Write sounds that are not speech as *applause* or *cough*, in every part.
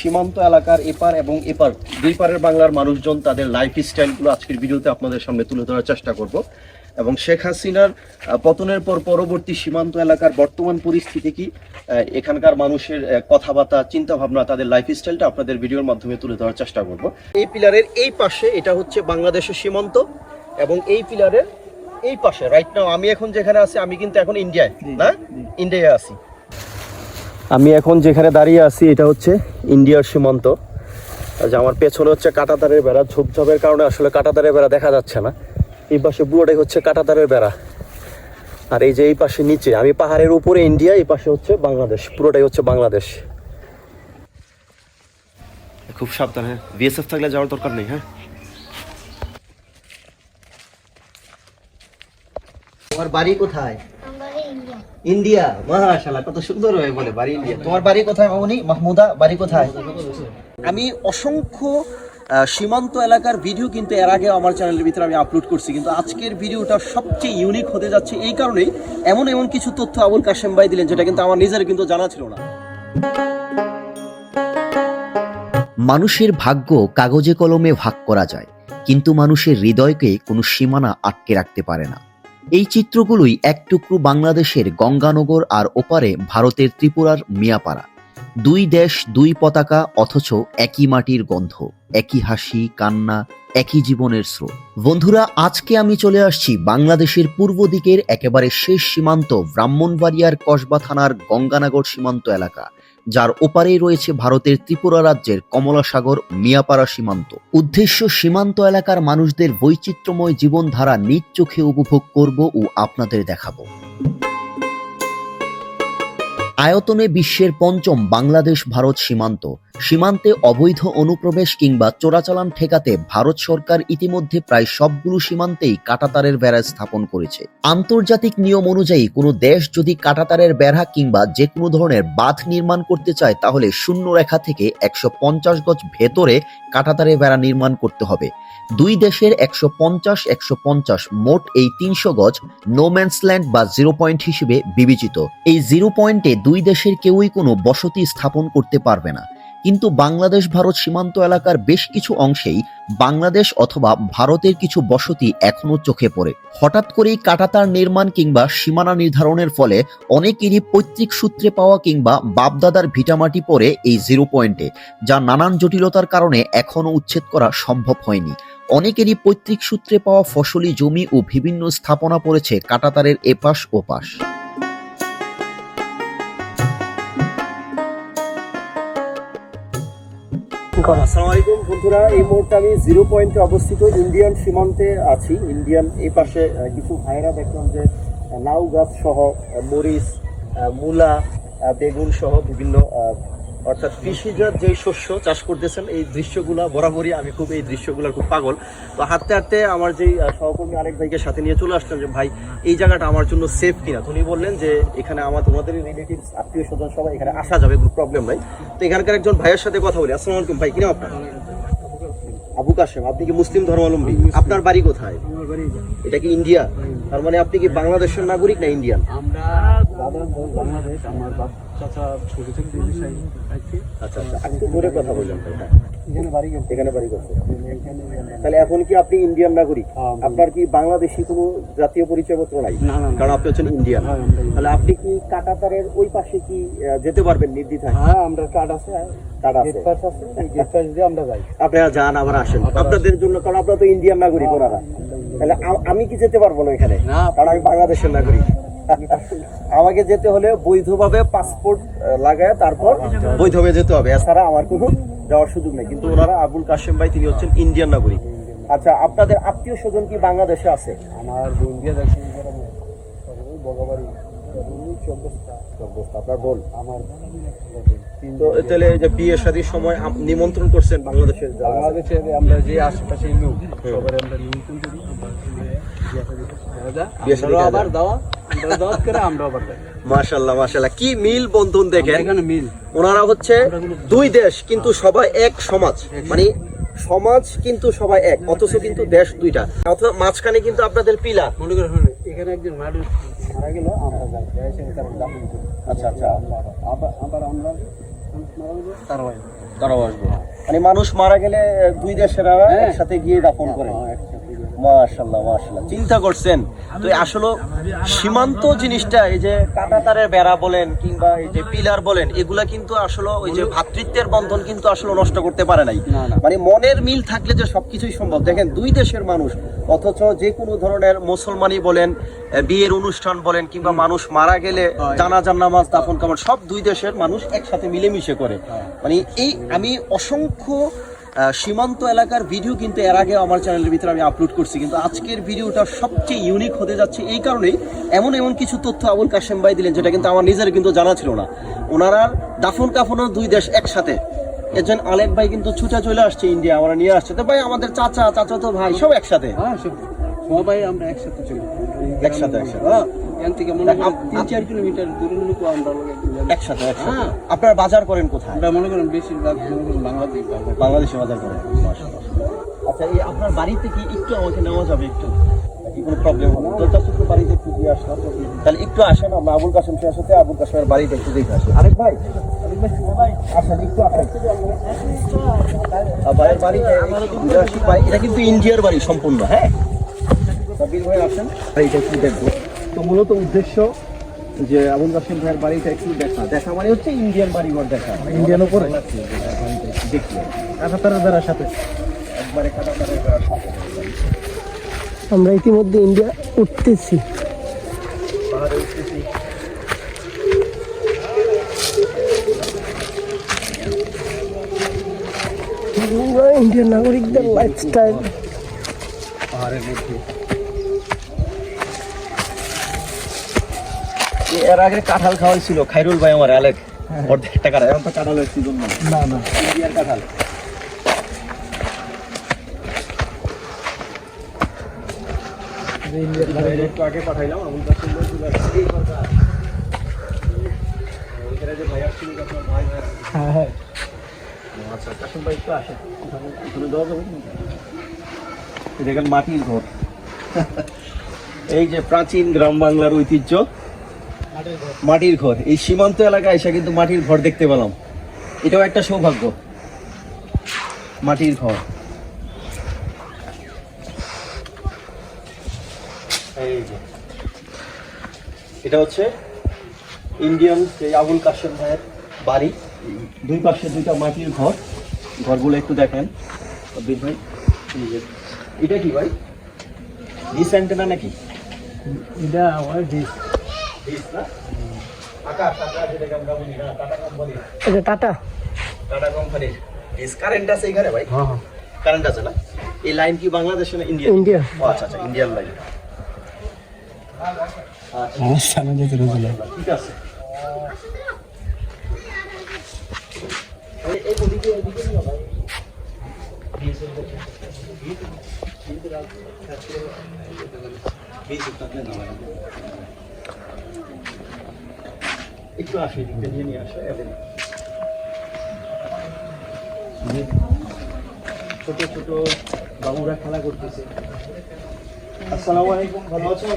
সীমান্ত এলাকার এপার এবং এপার দুই পারের বাংলার মানুষজন তাদের লাইফ স্টাইলগুলো আজকের ভিডিওতে আপনাদের সামনে তুলে ধরার চেষ্টা করব। এবং শেখ হাসিনার পতনের পর পরবর্তী সীমান্ত এলাকার বর্তমান পরিস্থিতি কি এখানকার মানুষের কথাবার্তা চিন্তা ভাবনা তাদের লাইফ স্টাইলটা আপনাদের ভিডিওর মাধ্যমে তুলে ধরার চেষ্টা করব। এই পিলারের এই পাশে এটা হচ্ছে বাংলাদেশের সীমান্ত এবং এই পিলারের এই পাশে রাইট নাও আমি এখন যেখানে আছি আমি কিন্তু এখন ইন্ডিয়ায় না? ইন্ডিয়ায় আছি। আমি এখন যেখানে দাঁড়িয়ে আছি এটা হচ্ছে ইন্ডিয়ার সীমান্ত। আর যে আমার পেছনে হচ্ছে কাটাতারের বেড়া। ঝোপঝাপের কারণে আসলে কাটাতারের বেড়া দেখা যাচ্ছে না। এই পাশে পুরোটাই হচ্ছে কাটাতারের বেড়া। আর এই যে এই পাশে নিচে আমি পাহাড়ের উপরে ইন্ডিয়া এই পাশে হচ্ছে বাংলাদেশ। পুরোটাই হচ্ছে বাংলাদেশ। খুব সাবধান। হ্যাঁ বিএসএফ থাকলে যাওয়ার দরকার নেই হ্যাঁ? তোমার বাড়ি কোথায়? ইন্ডিয়া মাশাআল্লাহ কত সুন্দর হয়ে বলে বাড়ি ইন্ডিয়া। তোমার বাড়ি কোথায় মামুনি? মাহমুদা বাড়ি কোথায়? আমি অসংখ্য সীমান্ত এলাকার ভিডিও কিন্তু এর আগে আমার চ্যানেলের ভিতরে আমি আপলোড করছি কিন্তু আজকের ভিডিওটা সবচেয়ে ইউনিক হতে যাচ্ছে এই কারণেই এমন এমন কিছু তথ্য আবুল কাশেম ভাই দিলেন যেটা কিন্তু আমার নিজের কিন্তু জানা ছিল না। মানুষের ভাগ্য কাগজে কলমে ভাগ করা যায় কিন্তু মানুষের হৃদয়কে কোনো সীমানা আটকে রাখতে পারে না। এই চিত্রগুলোই এক টুকরো বাংলাদেশের গঙ্গানগর আর ওপারে ভারতের ত্রিপুরার মিয়াপাড়া। দুই দেশ, দুই পতাকা, অথচ একই মাটির গন্ধ, একই হাসি, কান্না, একই জীবনের স্রোত। বন্ধুরা, আজকে আমি চলে আসছি বাংলাদেশের পূর্ব দিকের একেবারে শেষ সীমান্ত ব্রাহ্মণবাড়িয়ার কসবা থানার গঙ্গানগর সীমান্ত এলাকা। যার ওপারেই রয়েছে ভারতের ত্রিপুরা রাজ্যের কমলাসাগর মিয়াপাড়া সীমান্ত। উদ্দেশ্য, সীমান্ত এলাকার মানুষদের বৈচিত্র্যময় জীবনধারা নিজ চোখে উপভোগ করব ও আপনাদের দেখাবো। আয়তনে বিশ্বের পঞ্চম বাংলাদেশ ভারত সীমান্ত। সীমান্তে অবৈধ অনুপ্রবেশ কিংবা চোরাচালান ঠেকাতে ভারত সরকার ইতিমধ্যে প্রায় সবগুলো সীমান্তেই কাটাতারের বেড়া স্থাপন করেছে। আন্তর্জাতিক নিয়ম অনুযায়ী কোনো দেশ যদি কাটাতারের বেড়া কিংবা যে কোনো ধরনের বাঁধ নির্মাণ করতে চায়, তাহলে শূন্য রেখা থেকে একশো পঞ্চাশ গজ ভেতরে কাটাতারের বেড়া নির্মাণ করতে হবে। দুই দেশের একশো পঞ্চাশ একশো পঞ্চাশ মোট এই তিনশো গজ নোম্যান্সল্যান্ড বা জিরো পয়েন্ট হিসেবে বিবেচিত। এই জিরো পয়েন্টে দুই দেশের কেউই কোনো বসতি স্থাপন করতে পারবে না। কিন্তু বাংলাদেশ ভারত সীমান্ত এলাকার বেশ কিছু অংশেই বাংলাদেশ অথবা ভারতের কিছু বসতি এখনও চোখে পড়ে। হঠাৎ করেই কাটাতার নির্মাণ কিংবা সীমানা নির্ধারণের ফলে অনেকেরই পৈতৃক সূত্রে পাওয়া কিংবা বাপদাদার ভিটামাটি পড়ে এই জিরো পয়েন্টে, যা নানান জটিলতার কারণে এখনও উচ্ছেদ করা সম্ভব হয়নি। অনেকেরই পৈতৃক সূত্রে পাওয়া ফসলি জমি ও বিভিন্ন স্থাপনা পড়েছে কাটাতারের এপাশ ওপাশ। আসসালামু আলাইকুম বন্ধুরা, এই মুহূর্তে আমি জিরো পয়েন্টে অবস্থিত ইন্ডিয়ান সীমান্তে আছি। ইন্ডিয়ান এই পাশে কিছু ভাইরা দেখলাম যে লাউ গাছ সহ মরিচ মূলা বেগুন সহ বিভিন্ন অর্থাৎ কৃষিজাত যে শস্য চাষ করতেছেন এই দৃশ্যগুলা বরাবরই আমি খুব এই দৃশ্যগুলোর খুব পাগল। তো হাঁটতে হাঁটতে আমার যেই সহকর্মী আরেক ভাইকে সাথে নিয়ে চলে আসলাম যে ভাই এই জায়গাটা আমার জন্য সেফ কিনা? উনি বললেন যে এখানে আমার তোমাদের রিলেটিভ আত্মীয় স্বজন সবাই এখানে আসা যাবে কোনো প্রবলেম নাই। তো এখানকার একজন ভাইয়ের সাথে কথা বলি। আসসালামু আলাইকুম ভাই কিনা আপনার? আবু কাশেম আপনি কি মুসলিম ধর্মাবলম্বী? আপনার বাড়ি কোথায়? এটা কি ইন্ডিয়া? তার মানে আপনি কি বাংলাদেশের নাগরিক না ইন্ডিয়ান? আমরা বাংলাদেশ আমার চাচা ছোট থেকে বিদেশে থাকছে আচ্ছা আচ্ছা একটু ধরে কথা বললেন হ্যাঁ। এখানে বাড়ি গেছে এখানে বাড়ি করছে তাহলে এখন কি আপনি ইন্ডিয়ান নাগরিক? হ্যাঁ, আপনার কি বাংলাদেশি কোনো জাতীয় পরিচয়পত্র নাই। কারণ আপনি হচ্ছেন ইন্ডিয়ান। তাহলে আপনি কি কাটাতারের ওই পাশে কি যেতে পারবেন নির্দ্বিধায়? হ্যাঁ আমরা কার্ড আছে। কার্ড আমরা যাই। আপনারা যান আবার আসেন। আপনাদের জন্য কারণ আপনারা তো ইন্ডিয়ান নাগরিক ওনারা। তাহলে আমি কি যেতে পারব না এখানে? না। কারণ আমি বাংলাদেশের নাগরিক। আমাকে যেতে হলে বৈধভাবে পাসপোর্ট লাগায় তারপর বৈধভাবে যেতে হবে। এছাড়া আমার কোনো যাওয়ার সুযোগ নেই। কিন্তু ওনারা আবুল কাশেম ভাই তিনি হচ্ছেন ইন্ডিয়ান নাগরিক। আচ্ছা আপনাদের আত্মীয় স্বজন কি বাংলাদেশে আছে? আমার বগাবাড়ি আপনার তো তাহলে যে বিয়ে শাদীর সময় নিমন্ত্রণ করছেন বাংলাদেশের। বাংলাদেশের আমরা যে আশেপাশে লোক সবার আমরা নিমন্ত্রণ করি বিয়ে শাদী করি। দাদা, বিয়ে শাদী আমরাও করা আবার দাওয়া মাশাল্লাহ মাশাল্লাহ কি মিল বন্ধন দেখেন? মিল। ওনারা হচ্ছে দুই দেশ কিন্তু সবাই এক সমাজ। মানে সমাজ কিন্তু সবাই এক অথচ কিন্তু দেশ দুইটা। অথবা মাঝখানে কিন্তু আপনাদের পিলা। মনে এখানে একজন মানুষ মারা গেল আমরা যাই। আচ্ছা আচ্ছা। আবার আমরা তারাও আসবে। মানে মানুষ মারা গেলে দুই দেশের একসাথে গিয়ে দাফন করে। মাশাল্লাহ মাশাল্লাহ চিন্তা করছেন? তো আসলে সীমান্ত জিনিসটা এই যে কাটাতারের বেড়া বলেন কিংবা এই যে পিলার বলেন এগুলা কিন্তু আসলে ওই যে ভ্রাতৃত্বের বন্ধন কিন্তু আসলে নষ্ট করতে পারে নাই। মানে মনের মিল থাকলে যে সবকিছুই সম্ভব। দেখেন দুই দেশের মানুষ অথচ যে কোনো ধরনের মুসলমানই বলেন বিয়ের অনুষ্ঠান বলেন কিংবা মানুষ মারা গেলে জানাজান নামাজ দাফন কামন সব দুই দেশের মানুষ একসাথে মিলেমিশে করে। মানে এই আমি অসংখ্য সীমান্ত এলাকার ভিডিও কিন্তু এর আগে আমার চ্যানেলের ভিতরে আমি আপলোড করছি। কিন্তু আজকের ভিডিওটা সবচেয়ে ইউনিক হতে যাচ্ছে এই কারণেই এমন এমন কিছু তথ্য আবুল কাশেম ভাই দিলেন যেটা কিন্তু আমার নিজের কিন্তু জানা ছিল না। ওনারা দাফন কাফনও দুই দেশ একসাথে। একজন আলেক ভাই কিন্তু ছুটে চলে আসছে ইন্ডিয়া আমরা নিয়ে আসছে। তো ভাই আমাদের চাচা চাচা তো ভাই সব একসাথে? হ্যাঁ সবাই আমরা একসাথে চলি। একসাথে, একসাথে। হ্যাঁ মনে তিন চার কিলোমিটার দূরের লোক আমরা একসাথে একসাথে। হ্যাঁ। আপনারা বাজার করেন কোথায়? আমরা মনে করেন বেশিরভাগ বাংলাদেশ বাজার বাংলাদেশে বাজার করেন। আচ্ছা এই আপনার বাড়িতে কি একটু আমাকে নেওয়া যাবে একটু? কোনো প্রবলেম হবে বাড়িতে একটু দিয়ে আসলাম তাহলে একটু আসেন আমরা আবুল কাসেম শেষ হতে আবুল কাসেমের বাড়িতে একটু দেখে আরেক ভাই? আরেক ভাই, ভাই আসেন একটু আসেন। ভাইয়ের বাড়িতে ভাই এটা কিন্তু ইন্ডিয়ার বাড়ি সম্পূর্ণ হ্যাঁ? সাবির ভাই আসেন বাড়িটা একটু দেখব। তো মূলত উদ্দেশ্য যে আবুল কাসেম ভাইয়ের বাড়িটা একটু দেখা। দেখা মানে হচ্ছে ইন্ডিয়ান বাড়িঘর দেখা। ইন্ডিয়ান উপরে? দেখি কাঁটাতারের বেড়ার সাথে। একবারে কাঁটাতারের বেড়ার সাথে। আমরা ইতিমধ্যে ইন্ডিয়া উঠতেছি। পাহাড়ে উঠতেছি। ইন্ডিয়ান নাগরিকদের লাইফস্টাইল পাহাড়ের মধ্যে। এর আগে কাঁঠাল খাওয়াই ছিল খাইরুল ভাই আমার আলেক। অর্ধেক টাকা এখন তো কাঁঠালের সিজন না না। ইন্ডিয়ার কাঁঠাল। আগে পাঠাইলাম আবুল কাসেম ভাই চলে আসছে। এই কথা। ওইখানে যে ভাই আসছিল আপনার ভাই ভাই হ্যাঁ হ্যাঁ। আচ্ছা কাসেম ভাই একটু আসেন। এখানে দেওয়া যাবে দেখেন মাটির ঘর। এই যে প্রাচীন গ্রাম বাংলার ঐতিহ্য। মাটির ঘর। এই সীমান্ত এলাকায় এসে কিন্তু মাটির ঘর দেখতে পেলাম। এটাও একটা সৌভাগ্য। মাটির ঘর। এই যে। এটা হচ্ছে ইন্ডিয়ান যে আবুল কাশেম ভাইয়ের বাড়ি। দুই পাশে দুইটা মাটির ঘর। ঘরগুলো একটু দেখেন। অদ্ভুত ভাই। এটা কি ভাই? ডিস অ্যান্টেনা নাকি? এটা আমার ডিস। এটা টাটা। টাটা কোম্পানির। ডিস কারেন্ট আছে এখানে ভাই। হ্যাঁ হ্যাঁ। কারেন্ট আছে না? এই লাইন কি বাংলাদেশে না ইন্ডিয়া ইন্ডিয়া আচ্ছা আচ্ছা ইন্ডিয়ান লাইন আচ্ছা। ঠিক আছে। এই- একটু আসে এদিকটা নিয়ে নিয়ে আসো এবং ছোট ছোট বাবুরা খেলা করতেছে। আসসালামু আলাইকুম ভালো আছো?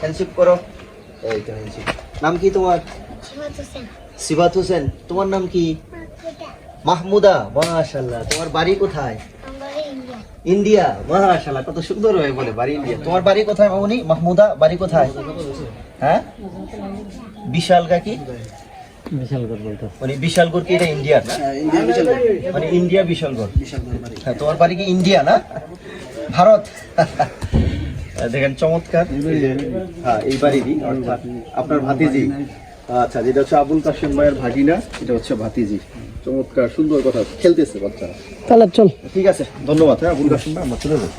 হ্যান্ডশিপ করো। এই তো হ্যান্ডশিপ নাম কি তোমার? সিবাত হোসেন। তোমার নাম কি? মাহমুদা। মাশাল্লাহ তোমার বাড়ি কোথায়? ইন্ডিয়া কত সুন্দর হয়ে বলে বাড়ি ইন্ডিয়া। তোমার বাড়ি কোথায় মামুনি? মাহমুদা বাড়ি কোথায়? হ্যাঁ? বিশাল কি? মানে বিশালগড় কি এটা ইন্ডিয়ার না? মানে ইন্ডিয়া বিশালগড়। হ্যাঁ তোমার বাড়ি কি ইন্ডিয়া না? ভারত। দেখেন চমৎকার। হ্যাঁ এই বাড়িরই অর্থাৎ আপনার ভাতিজি। আচ্ছা যেটা হচ্ছে আবুল কাশেম ভাইয়ের ভাগিনা এটা হচ্ছে ভাতিজি। চমৎকার সুন্দর কথা। খেলতেছে বাচ্চারা। তাহলে চল। ঠিক আছে ধন্যবাদ। হ্যাঁ কাশেম ভাই আমরা চলে যাব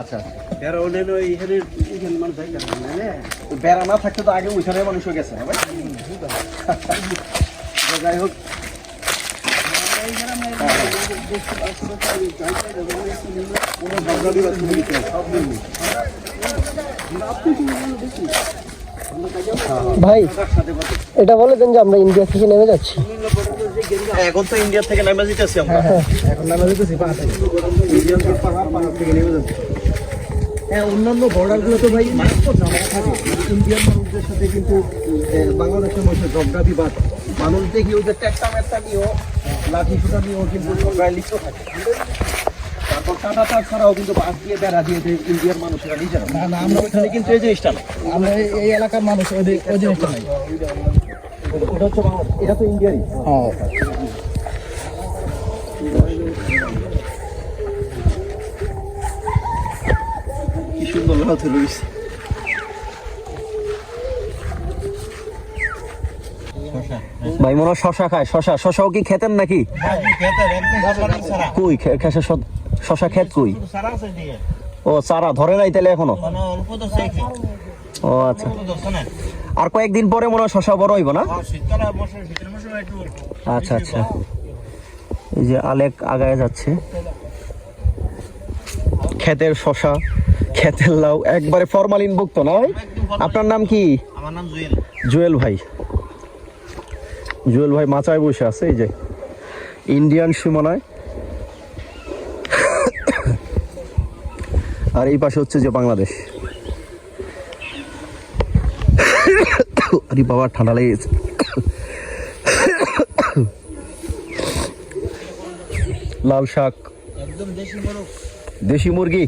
আচ্ছা। এরা ওদের ওই এখানে এখানে মানুষ থাকে বেড়া না থাকতে তো আগে ওইখানে মানুষ হয়ে গেছে ভাই? যাই হোক। ভাই এটা বলে দেন যে আমরা ইন্ডিয়া থেকে নেমে যাচ্ছি। এখন তো ইন্ডিয়া থেকে নেমে যেতেছি আমরা। এখন নামে যেতেছি ইন্ডিয়ান পাহাড় পাহাড় থেকে নেমে যাচ্ছে হ্যাঁ অন্যান্য বর্ডারগুলো তো ভাই মারাত্মক ঝামেলা থাকে। ইন্ডিয়ান মানুষদের সাথে কিন্তু বাংলাদেশের মানুষের ঝগড়া বিবাদ। মানুষ দেখি ওই যে ট্যাক্টা ম্যাটটা নিয়েও লাঠি সুতা নিয়েও কিন্তু সরকার লিপ্ত থাকে। তারপর কাটা তার ছাড়াও কিন্তু বাস দিয়ে বেড়া দিয়ে ইন্ডিয়ার মানুষেরা নিজেরা। না, না, আমরা ওইখানে কিন্তু এই জিনিসটা না আমরা এই- এলাকার মানুষ ওই জিনিসটা নাই। এটা হচ্ছে এটা তো ইন্ডিয়ারই হ্যাঁ কি সুন্দর লাউতে রয়েছে ভাই মনে শশা খায় শশা। শশাও কি খেতেন নাকি? কই শশা খেত কই? ও চারা ধরে নাই তাহলে এখনও? ও আচ্ছা। আর কয়েকদিন পরে মনে হয় শশা বড় হইব না? আচ্ছা আচ্ছা। এই যে আলেক আগায় যাচ্ছে। ক্ষেতের শশা ক্ষেতের লাউ একবারে ফরমালিন ভুক্ত না ভাই? আপনার নাম কি? আমার নাম জুয়েল। জুয়েল ভাই। জুয়েল ভাই মাচায় বসে আছে এই যে। ইন্ডিয়ান সীমানায়। আর এই পাশে হচ্ছে যে বাংলাদেশ। আরে বাবা ঠান্ডা লেগে গেছে লাল শাক। একদম দেশি মুরগি।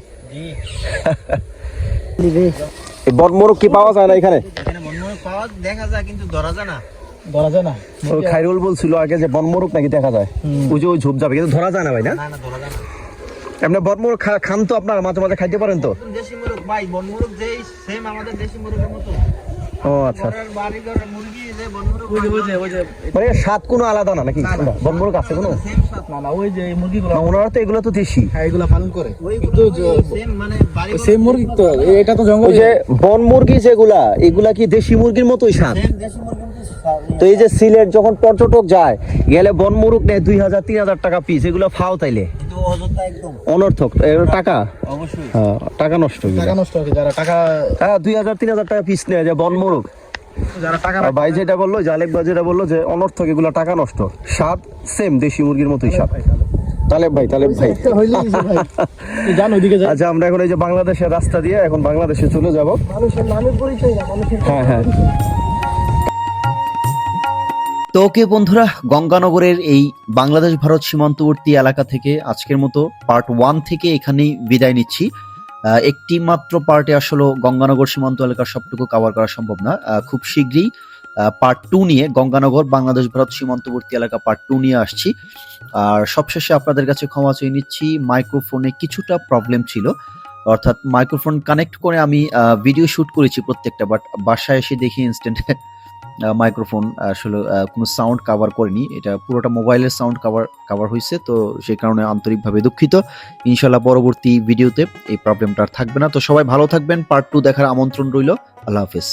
জি। মোরগ কি পাওয়া যায় না এখানে? এখানে মনমোহন পাওয়া দেখা যায় কিন্তু ধরা যায় না। ধরা যায় না। খাইরুল বলছিল আগে যে বনমোরগ নাকি দেখা যায়। ওই যে ওই ঝোপ যাবে কিন্তু ধরা যায় না ভাই না? না না ধরা যায় না। এমনি বনমোরগ খা- খান তো আপনার মাঝে মাঝে খাইতে পারেন তো? দেশি মোরগ ভাই বনমোরগ যেই সেম আমাদের দেশি মোরগের মতো। ও আচ্ছা। মানে কোনো আলাদা না নাকি? বনমোরগ আছে কোনো? না না ওই যে মুরগিগুলো। ওনারা তো এগুলো তো দেশি। হ্যাঁ এগুলা পালন করে। সেম মানে মুরগি তো এটা তো জঙ্গল। যে বন মুরগি যেগুলা এগুলা কি দেশি মুরগির মতোই স্বাদ? দেশি মুরগির স্বাদ। তো এই যে সিলেট যখন পর্যটক যায় গেলে বন মুরগ নেয় দুই হাজার তিন হাজার টাকা পিস এগুলো ফাও তাইলে। অনর্থক টাকা? হ্যাঁ, টাকা নষ্ট। টাকা নষ্ট যারা টাকা হ্যাঁ দুই হাজার তিন হাজার টাকা পিস নেয় যে বন মুরগ যারা টাকা আর ভাই যেটা বলল জালেক ভাই যেটা বলল যে অনর্থক এগুলো টাকা নষ্ট। স্বাদ সেম দেশি মুরগির মতোই স্বাদ। তালেব ভাই তালেব ভাই *laughs* আচ্ছা আমরা এখন এই যে বাংলাদেশের রাস্তা দিয়ে এখন বাংলাদেশে চলে যাব। হ্যাঁ হ্যাঁ। তো ওকে বন্ধুরা, গঙ্গানগরের এই বাংলাদেশ ভারত সীমান্তবর্তী এলাকা থেকে আজকের মতো পার্ট ওয়ান থেকে এখানেই বিদায় নিচ্ছি। একটি মাত্র পার্টে আসলে গঙ্গানগর সীমান্ত এলাকার সবটুকু কাভার করা সম্ভব না। খুব শীঘ্রই পার্ট টু নিয়ে গঙ্গানগর বাংলাদেশ ভারত সীমান্তবর্তী এলাকা পার্ট টু নিয়ে আসছি। আর সবশেষে আপনাদের কাছে ক্ষমা চেয়ে নিচ্ছি মাইক্রোফোনে কিছুটা প্রবলেম ছিল। অর্থাৎ মাইক্রোফোন কানেক্ট করে আমি ভিডিও শুট করেছি প্রত্যেকটা বাট বাসায় এসে দেখি ইনস্ট্যান্ট মাইক্রোফোন আসলে কোনো সাউন্ড কাভার করেনি। এটা পুরোটা মোবাইলের সাউন্ড কাভার কাভার হয়েছে তো সেই কারণে আন্তরিকভাবে দুঃখিত। ইনশাল্লাহ পরবর্তী ভিডিওতে এই প্রবলেমটা আর থাকবে না। তো সবাই ভালো থাকবেন। পার্ট টু দেখার আমন্ত্রণ রইল। আল্লাহ হাফিজ।